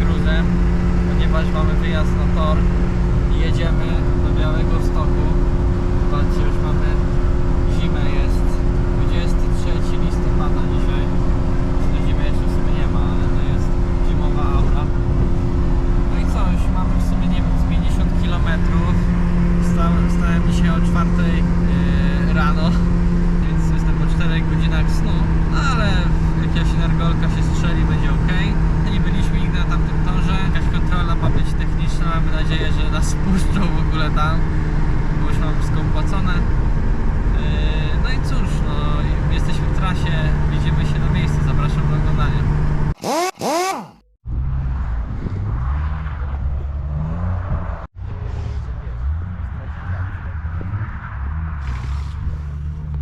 wieczorem, ponieważ mamy wyjazd na tor i jedziemy do Białego Stoku. Patrzcie, już mamy zimę, jest 23 listopada dzisiaj. No zimy jeszcze w sumie nie ma, ale to jest zimowa aura. No i co, już mamy w sumie, nie wiem, z 50 km. Wstałem, wstałem dzisiaj o 4 yy, rano, więc jestem po 4 godzinach snu, no ale jak jakaś energolka się strzeli, będzie ok. Nie byliśmy nigdy na tamtym torze, jakaś kontrola ma być techniczna, mamy nadzieję, że nas spuszczą w ogóle tam, bo już mam wszystko opłacone. Yy, No i cóż, no, jesteśmy w trasie, widzimy się na miejscu, zapraszam do oglądania.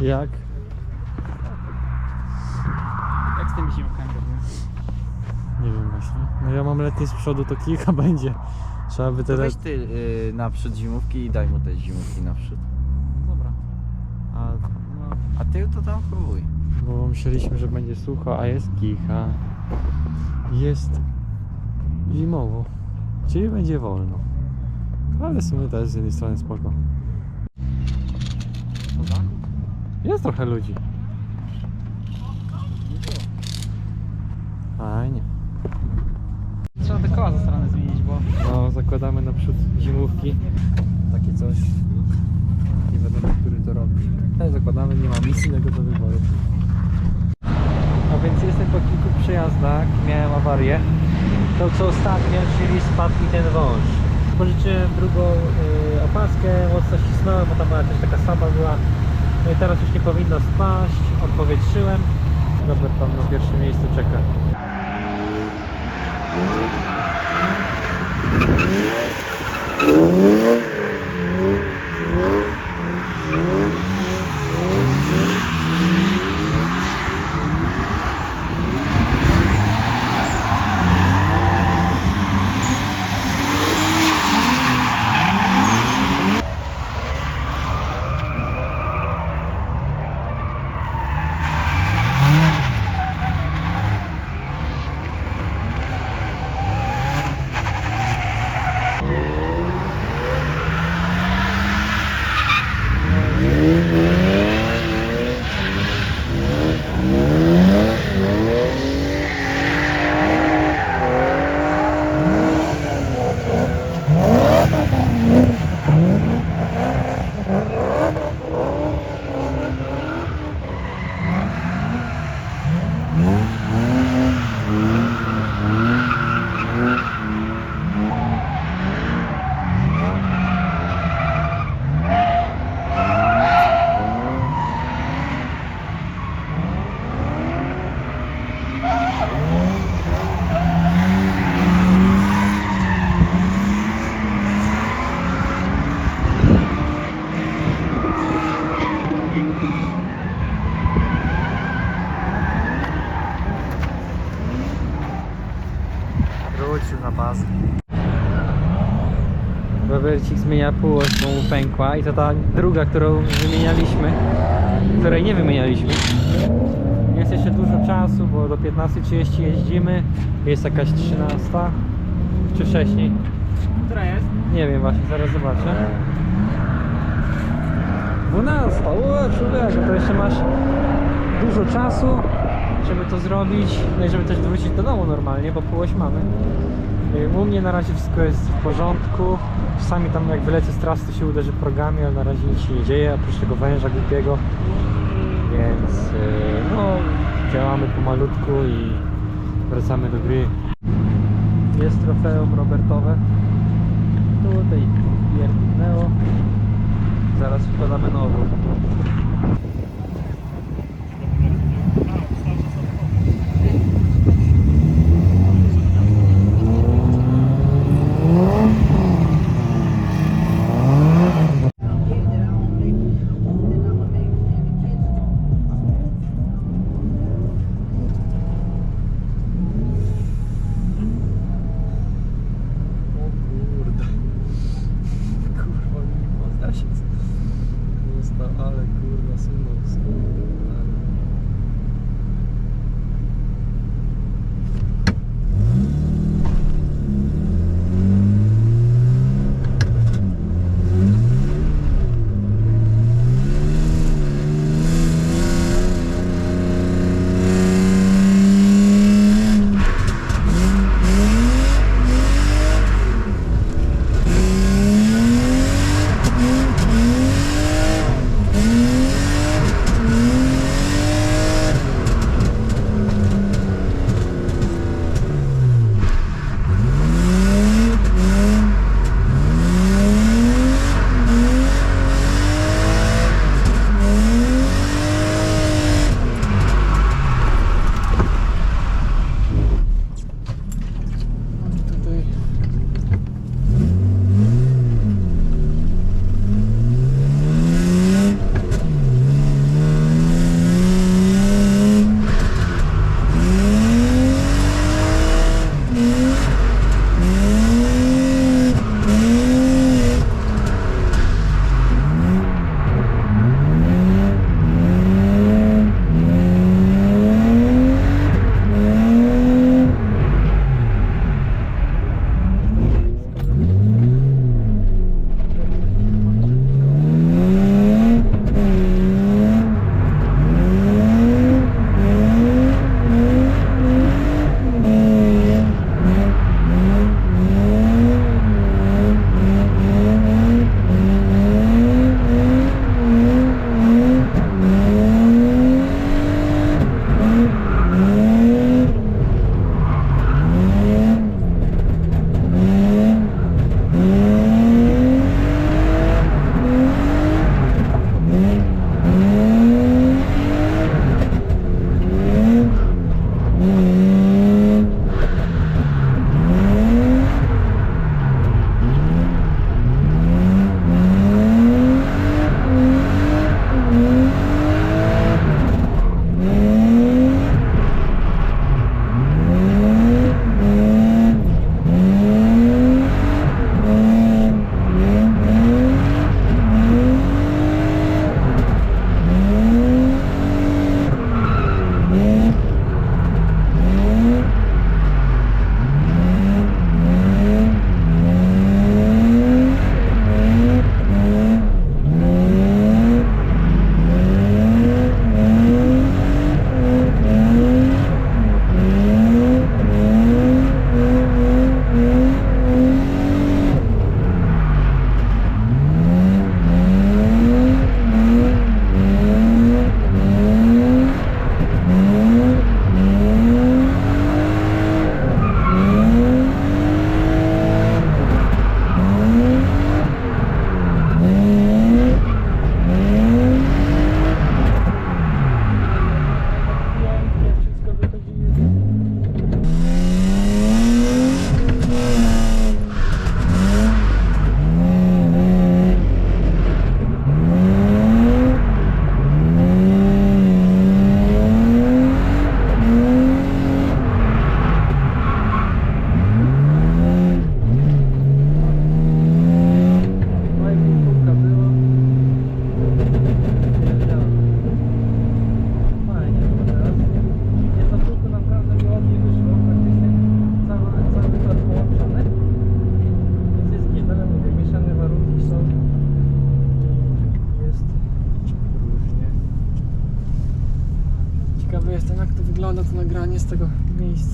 Jak? Jak z tymi siłkami robimy? Nie wiem właśnie. No ja mam letnie z przodu, to kilka będzie. Trzeba by To tyle... weź ty y, naprzód zimówki i daj mu te zimówki naprzód. Dobra. A, No, a ty to tam próbuj. Bo myśleliśmy, że będzie sucho, a jest kicha. Jest zimowo. Czyli będzie wolno. Ale w sumie też z jednej strony spoko. Jest trochę ludzi. Fajnie. Koła za stronę zmienić, bo No, zakładamy naprzód zimówki. Takie coś. Nie wiadomo, który to rok. Ale zakładamy, nie ma nic innego do wyboru. A więc jestem po kilku przejazdach, miałem awarię. To co ostatnio, czyli spadł mi ten wąż. Pożyczyłem drugą y, opaskę, mocno ścisnąłem, bo tam była też taka sama była. No i teraz już nie powinno spaść, odpowietrzyłem. Robert tam na pierwszym miejscu czeka. Wrócił na bazę. Robercik zmienia półoś, bo mu pękła i to ta druga, którą wymienialiśmy, której nie wymienialiśmy. Jest jeszcze dużo czasu, bo do 15.30 jeździmy, jest jakaś 13 czy wcześniej. która jest? Nie wiem właśnie, zaraz zobaczę. 12, o człowieku, to jeszcze masz dużo czasu, żeby to zrobić, no i żeby też wrócić do domu normalnie, bo półoś mamy. Y, U mnie na razie wszystko jest w porządku. Czasami tam jak wylecę z trasy się uderzy progami, ale na razie nic się nie dzieje, oprócz tego węża głupiego. Więc y, no, działamy pomalutku i wracamy do gry. Jest trofeum Robertowe. Tutaj pierdnęło. Zaraz wkładamy nową.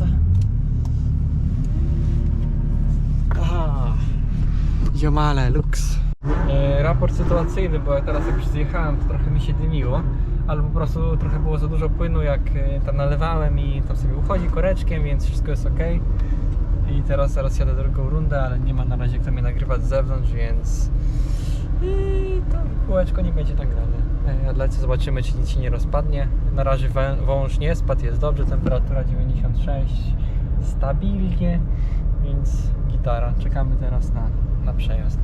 Miejsca. Aha. Ziomale, luks. E, raport sytuacyjny, bo ja teraz jak już zjechałem, to trochę mi się dymiło, ale po prostu trochę było za dużo płynu, jak e, tam nalewałem i tam sobie uchodzi koreczkiem, więc wszystko jest ok. I teraz zaraz jadę drugą rundę, ale nie ma na razie kto mnie nagrywać z zewnątrz, więc i to kółeczko nie będzie nagrane. E, Lecę, zobaczymy czy nic się nie rozpadnie. Na razie wąż nie spadł, jest dobrze, temperatura 96, stabilnie, więc gitara. Czekamy teraz na, na przejazd.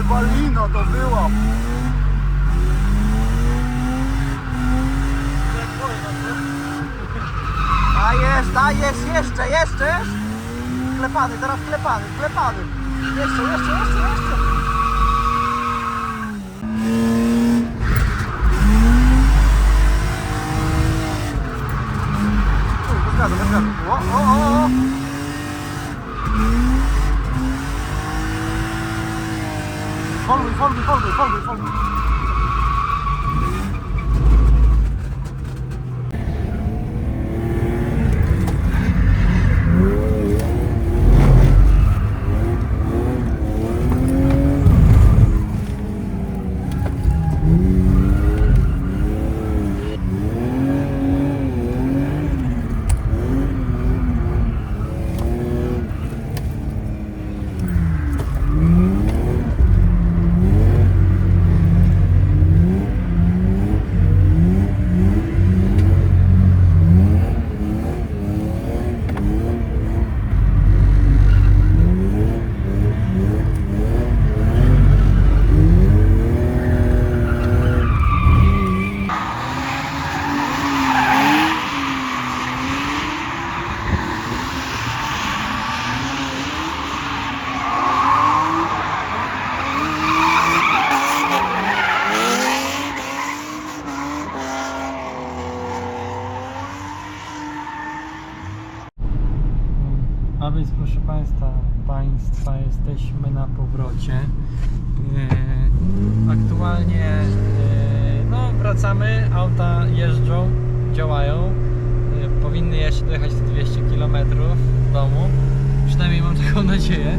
Ale balina to była! Dajesz, dajesz, jeszcze, jeszcze! Klepany, teraz klepany, klepany! Jeszcze, jeszcze, jeszcze, jeszcze! Uj, bez gazu, bez gazu. O, o, o, 放出去放出放出放出 więc proszę Państwa, Państwa jesteśmy na powrocie. E, Aktualnie e, no, wracamy, auta jeżdżą, działają. E, Powinny jeszcze dojechać te 200 km w domu. Przynajmniej mam taką nadzieję.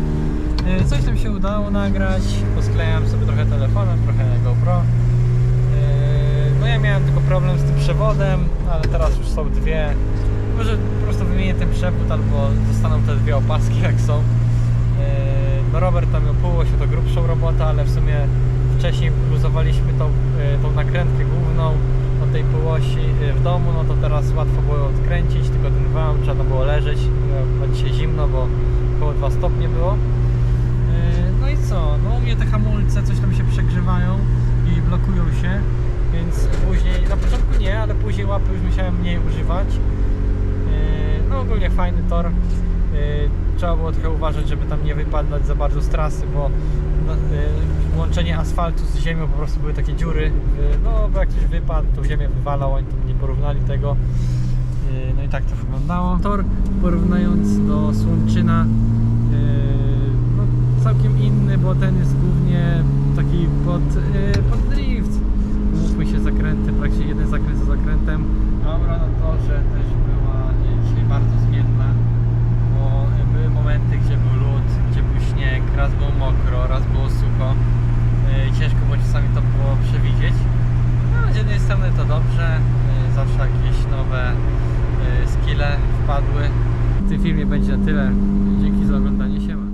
Coś tam się udało nagrać, posklejałem sobie trochę telefonem, trochę GoPro. No ja miałem tylko problem z tym przewodem, ale teraz już są dwie. Może po prostu wymienię ten przewód albo zostaną te dwie opaski jak są. E, No Robert tam miał pół się to grubszą robotę, ale w sumie wcześniej luzowaliśmy tą, e, tą nakrętkę główną od tej półosi e, w domu, no to teraz łatwo było odkręcić, tylko ten wał trzeba było leżeć, bo dzisiaj zimno, bo około 2 stopnie było. No i co? No u mnie te hamulce coś tam się przegrzewają i blokują się, więc później, na początku nie, ale później łapy już musiałem mniej używać. Ogólnie fajny tor. Yy, Trzeba było trochę uważać, żeby tam nie wypadać za bardzo z trasy, bo no, yy, łączenie asfaltu z ziemią po prostu były takie dziury. Yy, No bo jak ktoś wypadł, to ziemię wywalał, oni tam nie porównali tego. No i tak to wyglądało. Tor porównując do Słomczyna no, całkiem inny, bo ten jest głównie taki pod, pod drift. Mówmy się zakręty, praktycznie jeden zakręt za zakrętem. Dobra, no to, że też była dzisiaj bardzo zmienna, bo były momenty, gdzie był lód, gdzie był śnieg, raz było mokro, raz było sucho. Yy, Ciężko było czasami to było przewidzieć. No, z jednej strony to dobrze, yy, zawsze jakieś nowe yy, skille wpadły. W tym filmie będzie na tyle. Dzięki za oglądanie. Siema.